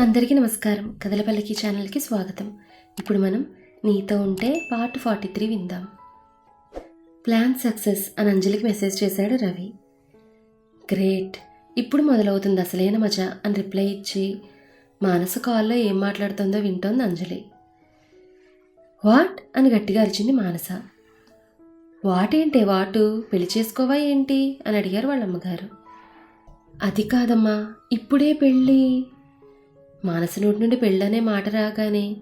అందరికీ నమస్కారం. కదలపల్లికి ఛానల్కి స్వాగతం. ఇప్పుడు మనం నీతో ఉంటే పార్ట్ ఫార్టీ త్రీ విందాం. ప్లాన్ సక్సెస్ అని అంజలికి మెసేజ్ చేశాడు రవి. గ్రేట్. ఇప్పుడు మొదలవుతుంది అసలైన మజా అని రిప్లై ఇచ్చి మానస కాల్లో ఏం మాట్లాడుతుందో వింటోంది అంజలి. వాట్? అని గట్టిగా అరిచింది మానస. వాట్ వాటు? పెళ్ళి చేసుకోవా ఏంటి? అని అడిగారు వాళ్ళ అమ్మగారు అది కాదమ్మా ఇప్పుడే పెళ్ళి. మానస నోటి నుండి పెళ్ళనే మాట రాగానే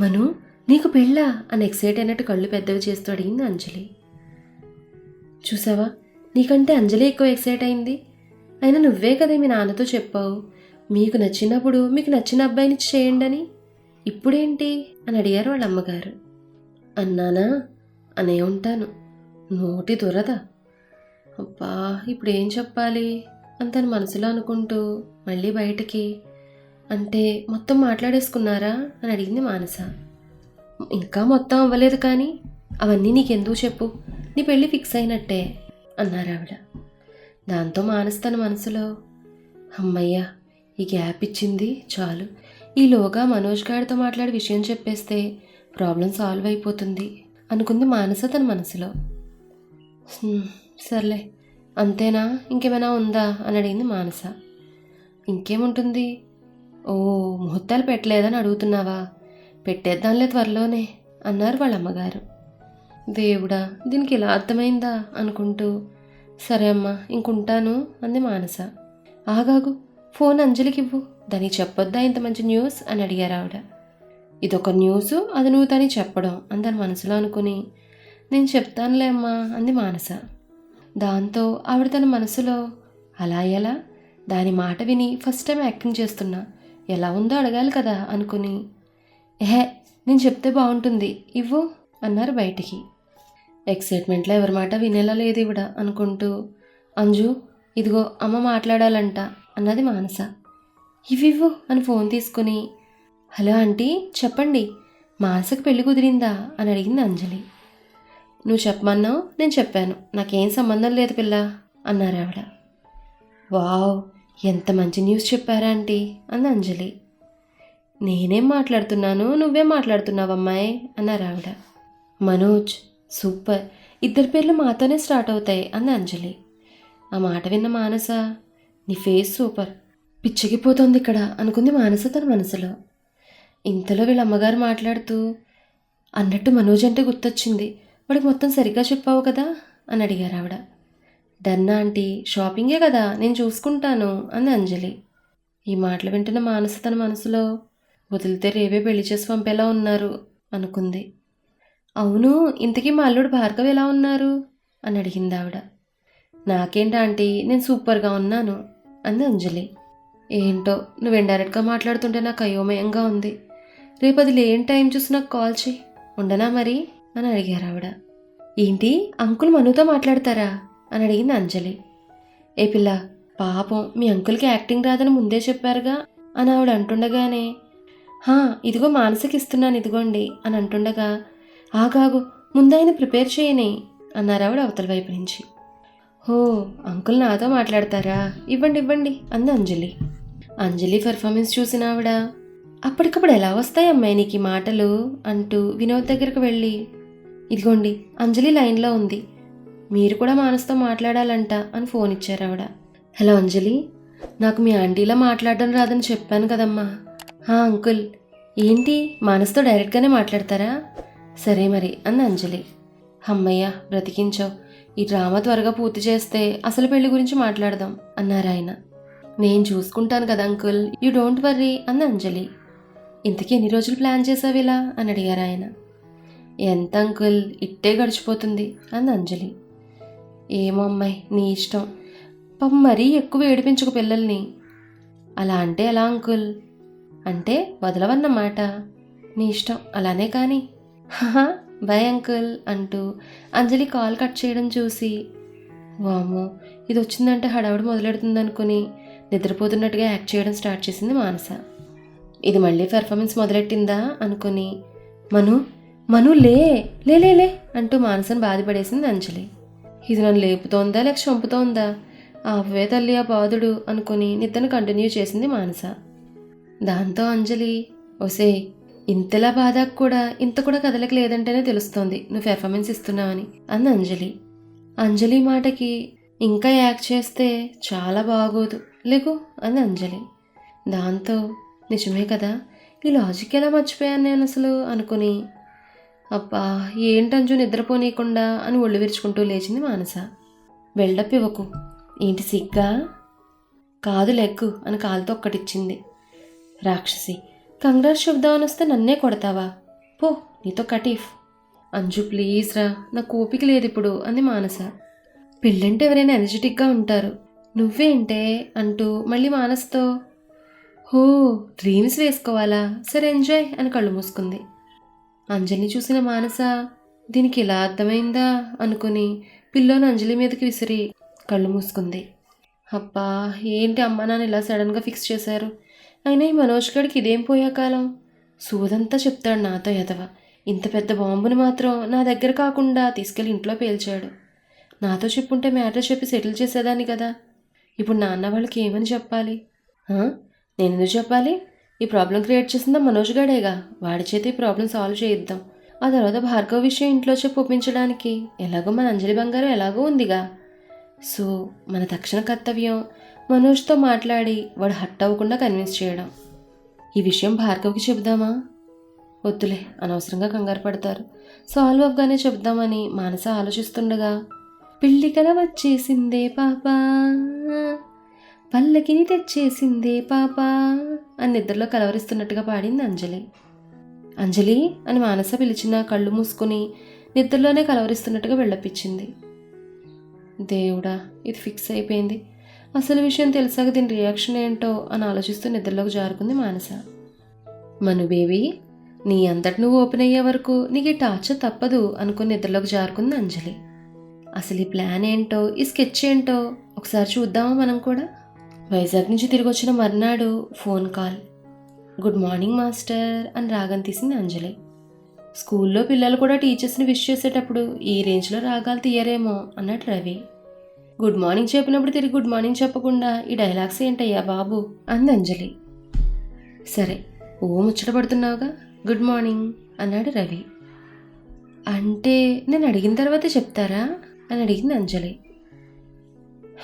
మను నీకు పెళ్ళా? అని ఎక్సైట్ అయినట్టు కళ్ళు పెద్దవి చేస్తూ అడిగింది అంజలి. చూసావా నీకంటే అంజలి ఎక్కువ ఎక్సైట్ అయింది. అయినా నువ్వే కదా మీ నాన్నతో చెప్పావు. మీకు నచ్చినప్పుడు మీకు నచ్చిన అబ్బాయిని చేయండి అని. ఇప్పుడేంటి? అని అడిగారు వాళ్ళ అమ్మగారు అన్నానా? అనే ఉంటాను. నోటి దురద. అబ్బా ఇప్పుడు ఏం చెప్పాలి? అని తన మనసులో అనుకుంటూ మళ్ళీ బయటికి అంటే మొత్తం మాట్లాడేసుకున్నారా? అని అడిగింది మానస. ఇంకా మొత్తం అవ్వలేదు కానీ అవన్నీ నీకెందుకు చెప్పు? నీ పెళ్ళి ఫిక్స్ అయినట్టే అన్నారు ఆవిడ. దాంతో మానస తన మనసులో అమ్మయ్య ఈ గ్యాప్ ఇచ్చింది చాలు. ఈలోగా మనోజ్ గారితో మాట్లాడి విషయం చెప్పేస్తే ప్రాబ్లం సాల్వ్ అయిపోతుంది అనుకుంది మానస తన మనసులో. సర్లే అంతేనా? ఇంకేమైనా ఉందా? అని అడిగింది మానస. ఇంకేముంటుంది? ఓ ముహూర్తాలు పెట్టలేదని అడుగుతున్నావా? పెట్టేద్దాంలే త్వరలోనే అన్నారు వాళ్ళ అమ్మగారు దేవుడా దీనికి ఇలా అర్థమైందా? అనుకుంటూ సరే అమ్మా ఇంకుంటాను అంది మానస. ఆగాగు ఫోన్ అంజలికి ఇవ్వు దానికి చెప్పొద్దా ఇంత మంచి న్యూస్? అని అడిగారు ఆవిడ. ఇదొక న్యూస్ అది నువ్వు తని చెప్పడం అని దాని మనసులో అనుకుని. నేను చెప్తానులే అమ్మా అంది మానస. దాంతో ఆవిడ తన మనసులో అలా ఎలా? దాని మాట విని ఫస్ట్ టైం యాక్టింగ్ చేస్తున్నా. ఎలా ఉందో అడగాలి కదా అనుకుని. ఎహే నేను చెప్తే బాగుంటుంది ఇవ్వు అన్నారు బయటికి. ఎక్సైట్మెంట్లో ఎవరి మాట వినేలా లేదు ఇవిడ అనుకుంటూ. అంజు ఇదిగో అమ్మ మాట్లాడాలంట అన్నది మానస. ఇవివ్వు అని ఫోన్ తీసుకుని. హలో ఆంటీ చెప్పండి మానసకు పెళ్ళి కుదిరిందా అని అడిగింది అంజలి. నువ్వు చెప్పమన్నావు నేను చెప్పాను నాకేం సంబంధం లేదు పిల్ల అన్నారు ఆవిడ. వావ్ ఎంత మంచి న్యూస్ చెప్పారా ఆంటీ? అంది అంజలి. నేనేం మాట్లాడుతున్నాను? నువ్వే మాట్లాడుతున్నావు అమ్మాయి అన్నారు ఆవిడ. మనోజ్ సూపర్. ఇద్దరి పేర్లు మాతోనే స్టార్ట్ అవుతాయి అంది అంజలి. ఆ మాట విన్న మానస నీ ఫేస్ సూపర్ పిచ్చగిపోతుంది ఇక్కడ అనుకుంది మానస తన మనసులో. ఇంతలో వీళ్ళ అమ్మగారు మాట్లాడుతూ అన్నట్టు మనోజ్ అంటే గుర్తొచ్చింది. వాడికి మొత్తం సరిగ్గా చెప్పావు కదా అని అడిగారు ఆవిడ. డన్నా ఆంటీ షాపింగే కదా నేను చూసుకుంటాను అంది అంజలి. ఈ మాటలు వింటున్న మానస తన మనసులో వదిలితే రేపే పెళ్ళి చేసి పంపేలా ఉన్నారు అనుకుంది. అవును ఇంతకీ మా అల్లుడు భార్గవ్ ఎలా ఉన్నారు? అని అడిగింది ఆవిడ. నాకేంటి ఆంటీ నేను సూపర్గా ఉన్నాను అంది అంజలి. ఏంటో నువ్వు ఇండైరెక్ట్గా మాట్లాడుతుంటే నాకు అయోమయంగా ఉంది. రేపు అది లేని టైం చూసి నాకు కాల్ చేయి ఉండనా మరి? అని అడిగారు ఆవిడ. ఏంటి అంకుల్ మనుతో మాట్లాడతారా? అని అడిగింది అంజలి. ఏ పిల్ల పాపం మీ అంకుల్కి యాక్టింగ్ రాదని ముందే చెప్పారుగా అని ఆవిడ అంటుండగానే హా ఇదిగో మానసిక ఇస్తున్నాను ఇదిగోండి అని అంటుండగా ఆగాగు ముందైన ప్రిపేర్ చేయని అన్నారు ఆవిడ అవతల వైపు నుంచి. హో అంకుల్ నాతో మాట్లాడతారా? ఇవ్వండి ఇవ్వండి అంది అంజలి. అంజలి పెర్ఫార్మెన్స్ చూసిన ఆవిడ అప్పటికప్పుడు ఎలా వస్తాయి అమ్మాయి నీకు మాటలు? అంటూ వినోద్ దగ్గరకు వెళ్ళి ఇదిగోండి అంజలి లైన్లో ఉంది. మీరు కూడా మానసుతో మాట్లాడాలంట అని ఫోన్ ఇచ్చారు ఆవిడ. హలో అంజలి నాకు మీ ఆంటీలా మాట్లాడడం రాదని చెప్పాను కదమ్మా. హా అంకుల్. ఏంటి మానసుతో డైరెక్ట్గానే మాట్లాడతారా? సరే మరి అంది అంజలి. అమ్మయ్య బ్రతికించావు. ఈ డ్రామా త్వరగా పూర్తి చేస్తే అసలు పెళ్ళి గురించి మాట్లాడదాం అన్నారు ఆయన. నేను చూసుకుంటాను కదా అంకుల్ యూ డోంట్ వర్రీ అంది అంజలి. ఇంతకీ ఎన్ని రోజులు ప్లాన్ చేసావు ఇలా? అని అడిగారు ఆయన. ఎంత అంకుల్ ఇట్టే గడిచిపోతుంది అంది అంజలి. ఏమో అమ్మాయి నీ ఇష్టం. పం మరీ ఎక్కువ ఏడిపించుకు పిల్లల్ని. అలా అంటే ఎలా అంకుల్? అంటే వదలవన్నమాట. నీ ఇష్టం అలానే కానీ. హహా బై అంకుల్ అంటూ అంజలి కాల్ కట్ చేయడం చూసి వామో ఇది వచ్చిందంటే హడావుడి మొదలెడుతుందనుకుని నిద్రపోతున్నట్టుగా యాక్ట్ చేయడం స్టార్ట్ చేసింది మానస. ఇది మళ్ళీ పెర్ఫార్మెన్స్ మొదలెట్టిందా అనుకుని మను మను లే లే లే లే అంటూ మానసను బాధపడేసింది అంజలి. ఇది నన్ను లేపుతోందా లేక చంపుతోందా? ఆపవే తల్లి ఆ బాధుడు అనుకుని నిద్రను కంటిన్యూ చేసింది మానస. దాంతో అంజలి ఒసే ఇంతలా బాధకు కూడా ఇంత కూడా కదలక లేదంటేనే తెలుస్తోంది నువ్వు పెర్ఫార్మెన్స్ ఇస్తున్నావని అంది అంజలి. అంజలి మాటకి ఇంకా యాక్ట్ చేస్తే చాలా బాగోదు లేకు అంది అంజలి. దాంతో నిజమే కదా ఈ లాజిక్ ఎలా మర్చిపోయాను నేను అసలు అనుకుని అబ్బా ఏంటంజు నిద్రపోనీయకుండా అని ఒళ్ళు విరుచుకుంటూ లేచింది మానస. బిల్డప్ ఇవ్వకు. ఏంటి సిగ్గా? కాదు లెగ్గు అని కాలుతో ఒక్కటిచ్చింది. రాక్షసి కంగ్రాట్స్ చెబుదామని వస్తే నన్నే కొడతావా? పో నీతో కటీఫ్. అంజు ప్లీజ్ రా నాకు ఓపిక లేదు ఇప్పుడు అంది మానస. పెళ్ళంటే ఎవరైనా ఎనర్జెటిక్గా ఉంటారు. నువ్వేంటే? అంటూ మళ్ళీ మానసతో హో డ్రీమ్స్ వేసుకోవాలా? సరే ఎంజాయ్ అని కళ్ళు మూసుకుంది. అంజలిని చూసిన మానస దీనికి ఇలా అర్థమైందా? అనుకుని పిల్లోని అంజలి మీదకి విసిరి కళ్ళు మూసుకుంది. అబ్బా ఏంటి అమ్మా నాన్న ఇలా సడన్గా ఫిక్స్ చేశారు? అయినా ఈ మనోజ్ గడికి ఇదేం పోయే కాలం సూదంతా చెప్తాడు నాతో ఎదవ ఇంత పెద్ద బాంబుని మాత్రం నా దగ్గర కాకుండా తీసుకెళ్ళి ఇంట్లో పేల్చాడు. నాతో చెప్పుంటే మ్యాటర్ చెప్పి సెటిల్ చేసేదాన్ని కదా. ఇప్పుడు నాన్న వాళ్ళకి ఏమని చెప్పాలి? నేను ఎందుకు చెప్పాలి? ఈ ప్రాబ్లం క్రియేట్ చేసిందా మనోజ్ గడేగా. వాడి చేతి ఈ ప్రాబ్లం సాల్వ్ చేయిద్దాం. ఆ తర్వాత భార్గవ్ విషయం ఇంట్లో చెప్పి ఒప్పించడానికి. ఎలాగో మన అంజలి బంగారం ఎలాగో ఉందిగా. సో మన తక్షణ కర్తవ్యం మనోజ్తో మాట్లాడి వాడు హట్ అవ్వకుండా కన్విన్స్ చేయడం. ఈ విషయం భార్గవ్కి చెబుదామా? వద్దులే అనవసరంగా కంగారు పడతారు. సాల్వ్ అవ్వగానే చెబుదామని మానస ఆలోచిస్తుండగా పిల్లి కల వచ్చేసిందే పాపా. పల్లకిని తెచ్చేసిందే పాపా అని నిద్రలో కలవరిస్తున్నట్టుగా పాడింది అంజలి. అంజలి అని మానస పిలిచిన కళ్ళు మూసుకుని నిద్రలోనే కలవరిస్తున్నట్టుగా వెళ్ళపించింది దేవుడా ఇది ఫిక్స్ అయిపోయింది. అసలు విషయం తెలిసాక దీని రియాక్షన్ ఏంటో అని ఆలోచిస్తూ నిద్రలోకి జారుకుంది మానస. మను బేబీ నీ అంతటి నువ్వు ఓపెన్ అయ్యే వరకు నీకు ఈ టార్చర్ తప్పదు అనుకుని నిద్రలోకి జారుకుంది అంజలి. అసలు ఈ ప్లాన్ ఏంటో ఈ స్కెచ్ ఏంటో ఒకసారి చూద్దామా మనం కూడా? వైజాగ్ నుంచి తిరిగి వచ్చిన మర్నాడు phone call. Good morning master అని రాగం తీసింది అంజలి. స్కూల్లో పిల్లలు కూడా టీచర్స్ని విష్ చేసేటప్పుడు ఈ రేంజ్లో రాగాలు తీయరేమో అన్నాడు రవి. గుడ్ మార్నింగ్ చెప్పినప్పుడు తిరిగి గుడ్ మార్నింగ్ చెప్పకుండా ఈ డైలాగ్స్ ఏంటయ్యా బాబు అంది అంజలి. సరే ఓ ముచ్చట పడుతున్నావుగా? గుడ్ మార్నింగ్ అన్నాడు రవి. అంటే నేను అడిగిన తర్వాత చెప్తారా? అని అడిగింది అంజలి.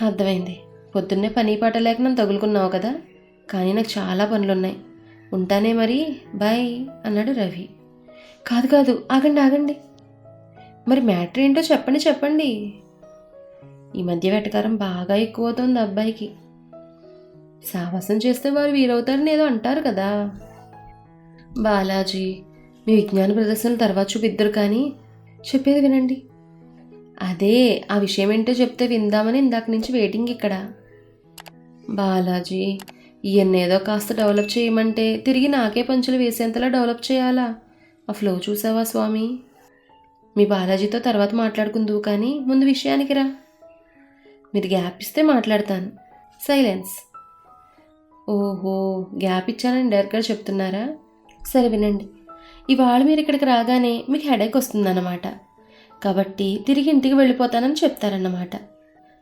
అర్థమైంది. పొద్దున్నే పని పాట లేక తగులుకున్నావు కదా? కానీ నాకు చాలా పనులున్నాయి. ఉంటానే మరి బాయ్ అన్నాడు రవి. కాదు కాదు ఆగండి ఆగండి. మరి మ్యాటర్ ఏంటో చెప్పండి చెప్పండి. ఈ మధ్య వెటకారం బాగా ఎక్కువ అవుతుంది అబ్బాయికి. సాహసం చేస్తే వారు వీరవుతారని ఏదో అంటారు కదా. బాలాజీ మీ విజ్ఞాన ప్రదర్శనలు తర్వాత చూపిద్దరు కానీ చెప్పేది వినండి. అదే ఆ విషయం ఏంటో చెప్తే విందామని ఇందాక నుంచి వెయిటింగ్ ఇక్కడ. బాలాజీ ఇవన్నేదో కాస్త డెవలప్ చేయమంటే తిరిగి నాకే పంచులు వేసేంతలా డెవలప్ చేయాలా? ఆ ఫ్లో చూసావా స్వామి? మీ బాలాజీతో తర్వాత మాట్లాడుకుందువు కానీ ముందు విషయానికి రా. మీరు గ్యాప్ ఇస్తే మాట్లాడతాను. సైలెన్స్. ఓహో గ్యాప్ ఇచ్చానని డైరెక్ట్గా చెప్తున్నారా? సరే వినండి. ఇవాళ మీరు ఇక్కడికి రాగానే మీకు హెడేక్ వస్తుందన్నమాట. కాబట్టి తిరిగి ఇంటికి వెళ్ళిపోతానని చెప్తారన్నమాట.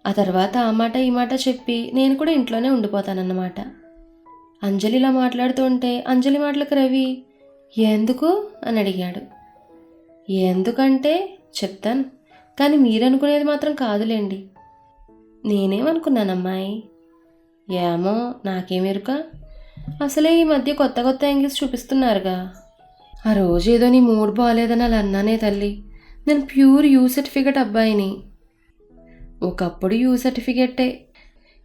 ఆ తర్వాత ఆ మాట ఈ మాట చెప్పి నేను కూడా ఇంట్లోనే ఉండిపోతానన్నమాట. అంజలి ఇలా మాట్లాడుతూ ఉంటే అంజలి మాటలకు రవి ఎందుకు? అని అడిగాడు. ఎందుకంటే చెప్తాను కానీ మీరు అనుకునేది మాత్రం కాదులేండి. నేనేమనుకున్నానమ్మాయి? ఏమో నాకేమెరుక అసలే ఈ మధ్య కొత్త కొత్త యాంగిల్స్ చూపిస్తున్నారుగా. ఆ రోజు ఏదో నీ మూడ్ బాగాలేదని అలా అన్నానే తల్లి. నేను ప్యూర్ యూ సర్టిఫికెట్ అబ్బాయిని. ఒకప్పుడు యూ సర్టిఫికెట్టే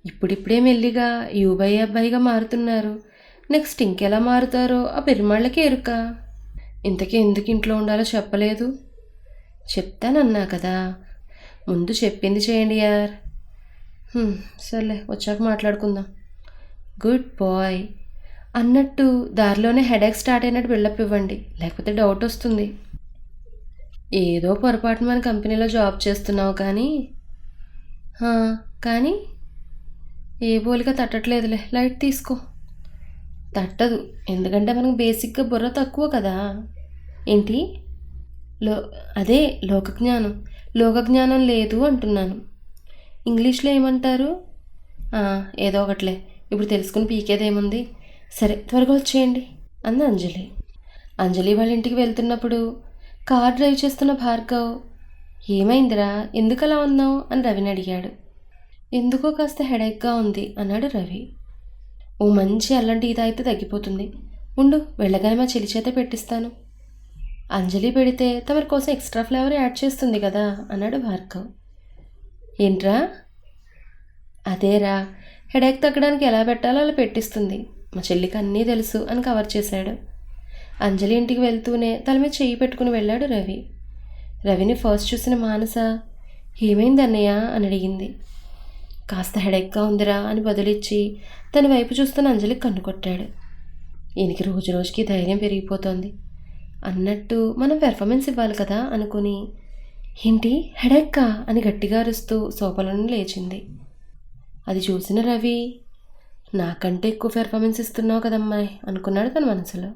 ఇప్పుడిప్పుడే మెల్లిగా యూబై అబ్బాయిగా మారుతున్నారు. నెక్స్ట్ ఇంకెలా మారుతారో ఆ పెరుమాళ్ళకి ఎరుక. ఇంతకీ ఎందుకు ఇంట్లో ఉండాలో చెప్పలేదు. చెప్తానన్నా కదా. ముందు చెప్పింది చేయండి యార్. సర్లే వచ్చాక మాట్లాడుకుందాం. Good bye. అన్నట్టు దారిలోనే హెడేక్ స్టార్ట్ అయినట్టు బిల్డప్ ఇవ్వండి. లేకపోతే డౌట్ వస్తుంది. ఏదో పొరపాటు మన కంపెనీలో జాబ్ చేస్తున్నావు కానీ కానీ ఏ పోలిక తట్టట్లేదులే. లైట్ తీసుకో. తట్టదు. ఎందుకంటే మనకు బేసిక్గా బుర్ర తక్కువ కదా. ఏంటి? లో అదే లోకజ్ఞానం. లోకజ్ఞానం లేదు అంటున్నాను. ఇంగ్లీష్లో ఏమంటారు? ఏదో ఒకట్లే. ఇప్పుడు తెలుసుకుని పీకేదేముంది? సరే త్వరగా వచ్చేయండి. అంది అంజలి. అంజలి వాళ్ళ ఇంటికి వెళ్తున్నప్పుడు కార్ డ్రైవ్ చేస్తున్న భార్గవ్ ఏమైందిరా? ఎందుకు అలా ఉన్నావు? అని రవిని అడిగాడు. ఎందుకో కాస్త హెడేక్గా ఉంది అన్నాడు రవి. ఓ మంచి అల్లం టీ తాగితే తగ్గిపోతుంది. ఉండు వెళ్ళగానే మా చెల్లి చేత పెట్టిస్తాను. అంజలి పెడితే తమరి కోసం ఎక్స్ట్రా ఫ్లేవర్ యాడ్ చేస్తుంది కదా అన్నాడు భార్గవ్. ఏంట్రా? అదేరా హెడేక్ తగ్గడానికి ఎలా పెట్టాలో అలా పెట్టిస్తుంది. మా చెల్లికి అన్నీ తెలుసు అని కవర్ చేశాడు. అంజలి ఇంటికి వెళ్తూనే తల మీద చెయ్యి పెట్టుకుని వెళ్ళాడు రవి. రవిని ఫస్ట్ చూసిన మానస ఏమైంది అన్నయ్య? అని అడిగింది. కాస్త హెడెక్గా ఉందిరా అని బదులిచ్చి తన వైపు చూస్తున్న అంజలికి కన్ను కొట్టాడు. ఈయనకి రోజు రోజుకి ధైర్యం పెరిగిపోతోంది. అన్నట్టు మనం పెర్ఫార్మెన్స్ ఇవ్వాలి కదా అనుకుని ఏంటి? హెడెక్కా అని గట్టిగా అరుస్తూ సోపలను లేచింది. అది చూసిన రవి నాకంటే ఎక్కువ పెర్ఫార్మెన్స్ ఇస్తున్నావు కదమ్మాయి అనుకున్నాడు తన మనసులో.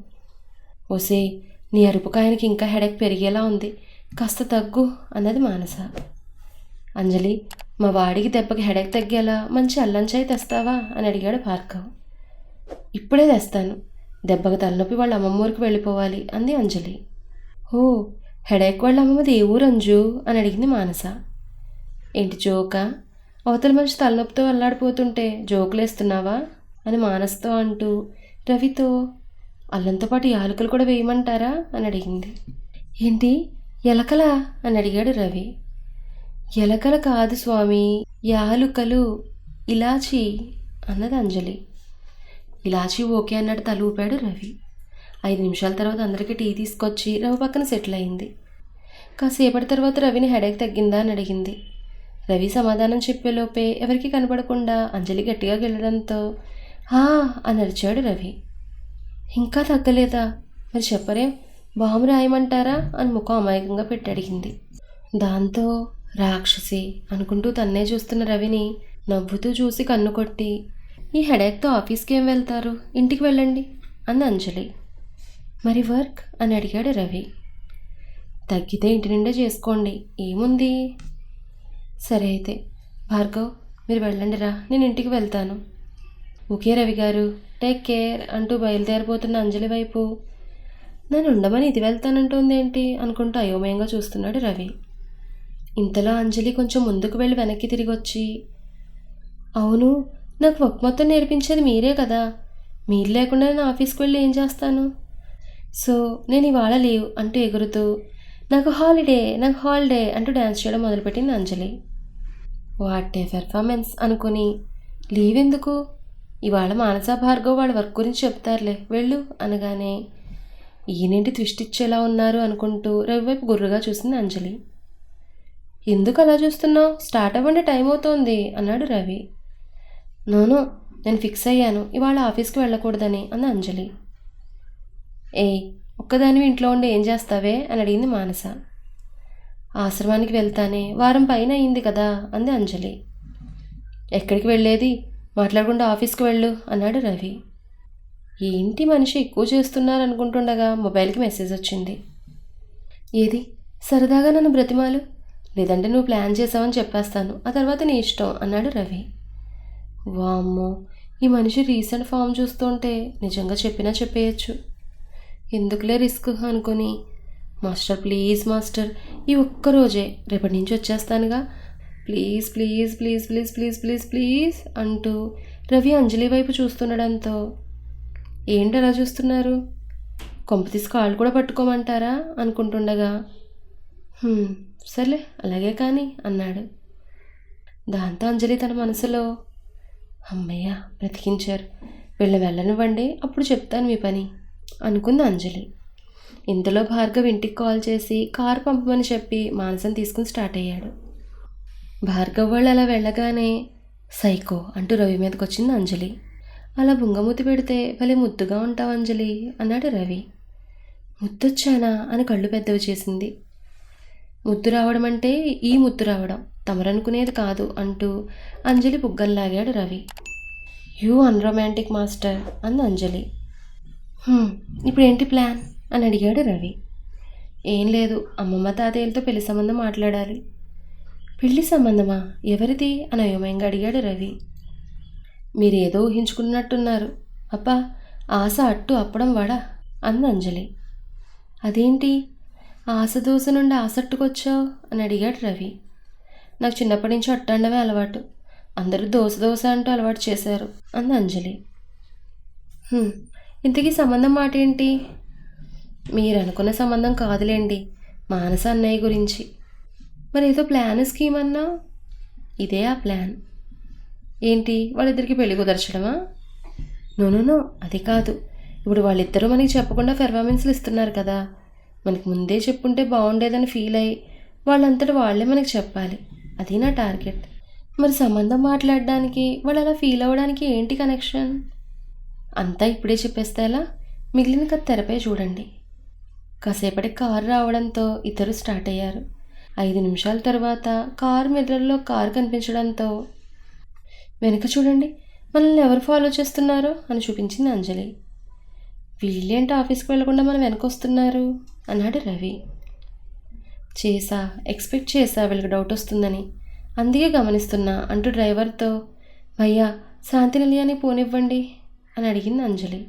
ఓసే నీ అరుపుకాయనికి ఇంకా హెడెక్ పెరిగేలా ఉంది. కాస్త తగ్గు అన్నది మానస. అంజలి మా వాడికి దెబ్బకి హెడేక్ తగ్గేలా మంచి అల్లం చాయ్ తెస్తావా అని అడిగాడు భార్గవ్. ఇప్పుడే తెస్తాను. దెబ్బకి తలనొప్పి వాళ్ళ అమ్మమ్మ ఊరికి వెళ్ళిపోవాలి అంది అంజలి. ఓ హెడేక్ వాళ్ళ అమ్మమ్మది ఏ ఊరు అంజు? అని అడిగింది మానస. ఏంటి జోకా? అవతల మనిషి తలనొప్పితో అల్లాడిపోతుంటే జోకులేస్తున్నావా? అని మానసతో అంటూ రవితో అల్లంతో పాటు యాలకులు కూడా వేయమంటారా? అని అడిగింది. ఏంటి? ఎలకలా? అని అడిగాడు రవి. ఎలకల కాదు స్వామి యాలుకలు ఇలాచి అన్నది అంజలి. ఇలాచి ఓకే అన్నట్టు తల ఊపాడు రవి. ఐదు నిమిషాల తర్వాత అందరికీ టీ తీసుకొచ్చి రవి పక్కన సెటిల్ అయింది. కాసేపటి తర్వాత రవిని హెడేక్ తగ్గిందా అని అడిగింది. రవి సమాధానం చెప్పేలోపే ఎవరికి కనపడకుండా అంజలి గట్టిగా గెలడంతో హా అని అరిచాడు రవి. ఇంకా తగ్గలేదా? మరి చెప్పరే బాంబు రాయమంటారా అని ముఖం అమాయకంగా పెట్టి అడిగింది. దాంతో రాక్షసి అనుకుంటూ తన్నే చూస్తున్న రవిని నవ్వుతూ చూసి కన్ను కొట్టి ఈ హెడేక్తో ఆఫీస్కి ఏం వెళ్తారు? ఇంటికి వెళ్ళండి అంది అంజలి. మరి వర్క్? అని అడిగాడు రవి. తగ్గితే ఇంటి నిండా చేసుకోండి ఏముంది? సరే అయితే భార్గవ్ మీరు వెళ్ళండి రా నేను ఇంటికి వెళ్తాను. ఓకే రవి గారు టేక్ కేర్ అంటూ బయలుదేరిపోతున్న అంజలి వైపు నన్ను ఉండమని ఇది వెళ్తానంటోంది ఏంటి అనుకుంటూ అయోమయంగా చూస్తున్నాడు రవి. ఇంతలో అంజలి కొంచెం ముందుకు వెళ్ళి వెనక్కి తిరిగి వచ్చి అవును నాకు వర్క్ మొత్తం నేర్పించేది మీరే కదా. మీరు లేకుండా నేను ఆఫీస్కి వెళ్ళి ఏం చేస్తాను? సో నేను ఇవాళ లీవ్ అంటూ ఎగురుతూ నాకు హాలిడే నాకు హాలిడే అంటూ డ్యాన్స్ చేయడం మొదలుపెట్టింది అంజలి. వాట్ ఏ పెర్ఫార్మెన్స్ అనుకుని లీవ్ ఎందుకు? ఇవాళ మానస భార్గవ్ వాళ్ళ వర్క్ గురించి చెప్తారులే వెళ్ళు అనగానే ఈయనేంటి ట్విస్ట్ ఉన్నారు అనుకుంటూ రవి వైపు గుర్రుగా చూసింది అంజలి. ఎందుకు అలా చూస్తున్నావు? స్టార్ట్ అవ్వండి టైం అవుతోంది అన్నాడు రవి. నోను నేను ఫిక్స్ అయ్యాను ఇవాళ ఆఫీస్కి వెళ్ళకూడదని అంది అంజలి. ఏయ్ ఒక్కదానివి ఇంట్లో ఉండి ఏం చేస్తావే? అని అడిగింది మానస. ఆశ్రమానికి వెళ్తానే వారం పైన అయింది కదా అంది అంజలి. ఎక్కడికి వెళ్ళేది? మాట్లాడకుండా ఆఫీస్కి వెళ్ళు అన్నాడు రవి. ఏంటి మనిషి ఎక్కువ చేస్తున్నారు అనుకుంటుండగా మొబైల్కి మెసేజ్ వచ్చింది. ఏది? సరదాగా నన్ను బ్రతిమాలు? లేదంటే నువ్వు ప్లాన్ చేసావని చెప్పేస్తాను. ఆ తర్వాత నీ ఇష్టం అన్నాడు రవి. వామ్మో ఈ మనిషి రీసెంట్ ఫామ్ చూస్తుంటే నిజంగా చెప్పినా చెప్పేయచ్చు. ఎందుకులే రిస్క్ అనుకొని? మాస్టర్ ప్లీజ్ మాస్టర్ ఈ ఒక్క రోజే రేపటి నుంచి వచ్చేస్తానుగా. Please please please please please please please అంటూ రవి అంజలి వైపు చూస్తుండడంతో ఏంటి అలా చూస్తున్నారు కొంపతీసి కాళ్ళు కూడా పట్టుకోమంటారా? అనుకుంటుండగా. సర్లే అలాగే కానీ అన్నాడు. దాంతో అంజలి తన మనసులో అమ్మయ్య బ్రతికించారు. వీళ్ళని వెళ్ళనివ్వండి అప్పుడు చెప్తాను మీ పని అనుకుంది అంజలి. ఇంతలో భార్గవ్ ఇంటికి కాల్ చేసి కారు పంపమని చెప్పి మానసం తీసుకుని స్టార్ట్ అయ్యాడు. భార్గవ్ వాళ్ళు అలా వెళ్ళగానే సైకో అంటూ రవి మీదకి వచ్చింది అంజలి. అలా బుంగమూతి పెడితే భలే ముద్దుగా ఉంటావు అంజలి అన్నాడు రవి. ముద్దొచ్చానా అని కళ్ళు పెద్దవి చేసింది. ముద్దు రావడం అంటే ఈ ముద్దు రావడం తమరనుకునేది కాదు అంటూ అంజలి బుగ్గల్లాగాడు రవి. యూ అన్రొమాంటిక్ మాస్టర్ అంది అంజలి. ఇప్పుడు ఏంటి ప్లాన్? అని అడిగాడు రవి. ఏం లేదు అమ్మమ్మ తాతయ్యలతో పెళ్ళి సంబంధం మాట్లాడాలి. పెళ్ళి సంబంధమా? ఎవరిది? అని అయోమయంగా అడిగాడు రవి. మీరేదో ఊహించుకున్నట్టున్నారు. అబ్బా ఆశ అట్టు అప్పడం వడ అంది అంజలి. అదేంటి? ఆశ దోశ నుండి ఆసట్టుకొచ్చావు అని అడిగాడు రవి. నాకు చిన్నప్పటి నుంచి అట్టండమే అలవాటు. అందరూ దోశ దోశ అంటూ అలవాటు చేశారు అంది అంజలి. ఇంతకీ సంబంధం మాట ఏంటి మీరు అనుకున్న సంబంధం కాదులేండి మానస అన్నయ్య గురించి. మరి ఏదో ప్లాన్ స్కీమ్ అన్నా? ఇదే ఆ ప్లాన్. ఏంటి? వాళ్ళిద్దరికి పెళ్ళి కుదర్చడమా? నూనూనో అది కాదు. ఇప్పుడు వాళ్ళిద్దరూ మనకి చెప్పకుండా పెర్ఫార్మెన్స్లు ఇస్తున్నారు కదా. మనకి ముందే చెప్పుంటే బాగుండేదని ఫీల్ అయ్యి వాళ్ళంతటి వాళ్ళే మనకి చెప్పాలి. అది నా టార్గెట్ మరి సంబంధం మాట్లాడడానికి వాళ్ళు అలా ఫీల్ అవ్వడానికి ఏంటి కనెక్షన్ అంతా ఇప్పుడే చెప్పేస్తే ఎలా? మిగిలిన కథ తెరపై చూడండి. కాసేపటి కారు రావడంతో ఇద్దరు స్టార్ట్ అయ్యారు. ఐదు నిమిషాల తర్వాత కారు మిర్రర్లో కారు కనిపించడంతో వెనక చూడండి. మనల్ని ఎవరు ఫాలో చేస్తున్నారో అని చూపించింది అంజలి. వీళ్ళేంటి ఆఫీస్కి వెళ్ళకుండా మనం వెనక వస్తున్నారు? అన్నాడు రవి. చేసా ఎక్స్పెక్ట్ చేసా వీళ్ళకి డౌట్ వస్తుందని. అందుకే గమనిస్తున్నా అంటూ డ్రైవర్తో భయ్యా శాంతి నిలయాన్ని పోనివ్వండి అని అడిగింది అంజలి.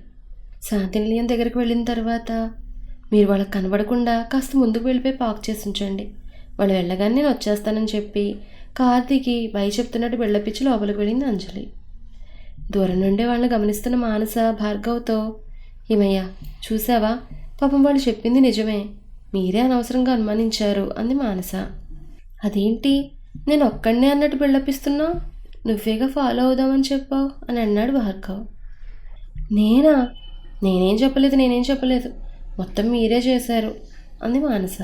శాంతి నిలయం దగ్గరికి వెళ్ళిన తర్వాత మీరు వాళ్ళకి కనబడకుండా కాస్త ముందుకు వెళ్ళిపోయి పార్క్ చేసి ఉంచండి. వాళ్ళు వెళ్ళగానే నేను వచ్చేస్తానని చెప్పి కార్తీకి దిగి భయ చెప్తున్నట్టు బిళ్ళపిచ్చి లోపలికి వెళ్ళింది అంజలి. దూరం నుండే వాళ్ళని గమనిస్తున్న మానస భార్గవ్తో ఏమయ్యా చూసావా? పాపం వాళ్ళు చెప్పింది నిజమే. మీరే అనవసరంగా అనుమానించారు అంది మానస. అదేంటి? నేను ఒక్కడనే అన్నట్టు బిళ్ళపిస్తున్నా నువ్వేగా ఫాలో అవుదామని చెప్పావు? అని అన్నాడు భార్గవ్. నేనా? నేనేం చెప్పలేదు నేనేం చెప్పలేదు. మొత్తం మీరే చేశారు అంది మానస.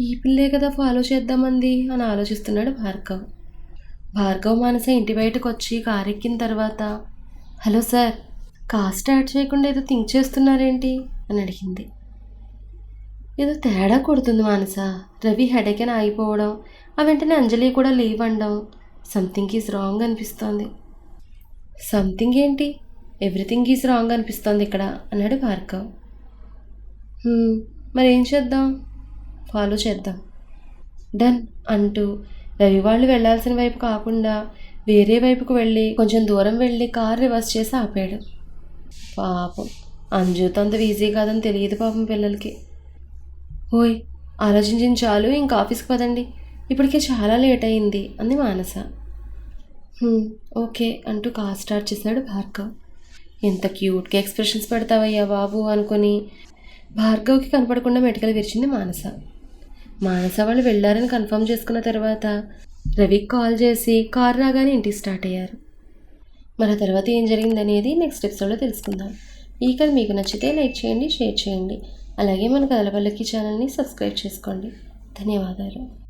ఈ పిల్లే కదా ఫాలో చేద్దామంది అని ఆలోచిస్తున్నాడు భార్గవ్. భార్గవ్ మానస ఇంటి బయటకు వచ్చి కారు ఎక్కిన తర్వాత హలో సార్ కార్ స్టార్ట్ చేయకుండా ఏదో థింక్ చేస్తున్నారేంటి? అని అడిగింది. ఏదో తేడా కొడుతుంది మానస రవి హెడేక్ అని ఆగిపోవడం ఆ వెంటనే అంజలి కూడా లీవ్ అనడం సంథింగ్ ఈజ్ రాంగ్ అనిపిస్తోంది. సంథింగ్ ఏంటి? ఎవ్రీథింగ్ ఈజ్ రాంగ్ అనిపిస్తోంది ఇక్కడ అన్నాడు భార్గవ్. మరేం చేద్దాం? ఫాలో చేద్దాం. డన్ అంటూ రవి వాళ్ళు వెళ్ళాల్సిన వైపు కాకుండా వేరే వైపుకు వెళ్ళి కొంచెం దూరం వెళ్ళి కార్ రివర్స్ చేసి ఆపాడు. పాపం అంజుతో అంత ఈజీ కాదని తెలియదు పాపం పిల్లలకి. ఓయ్ ఆలోచించిన చాలు ఇంకా ఆఫీస్కి పదండి. ఇప్పటికే చాలా లేట్ అయింది అంది మానస. ఓకే అంటూ కార్ స్టార్ట్ చేశాడు భార్గవ్. ఎంత క్యూట్గా ఎక్స్ప్రెషన్స్ పెడతావయ్యా బాబు అనుకొని భార్గవ్కి కనపడకుండా మెటికలు విరిచింది మానస. మానస వాళ్ళు వెళ్ళారని కన్ఫర్మ్ చేసుకున్న తర్వాత రవికి కాల్ చేసి కార్ రాగానే ఇంటికి స్టార్ట్ అయ్యారు. మన తర్వాత ఏం జరిగిందనేది నెక్స్ట్ ఎపిసోడ్లో తెలుసుకుందాం. ఈ కథ మీకు నచ్చితే లైక్ చేయండి షేర్ చేయండి. అలాగే మన కథలపల్లకి ఛానల్ని సబ్స్క్రైబ్ చేసుకోండి. ధన్యవాదాలు.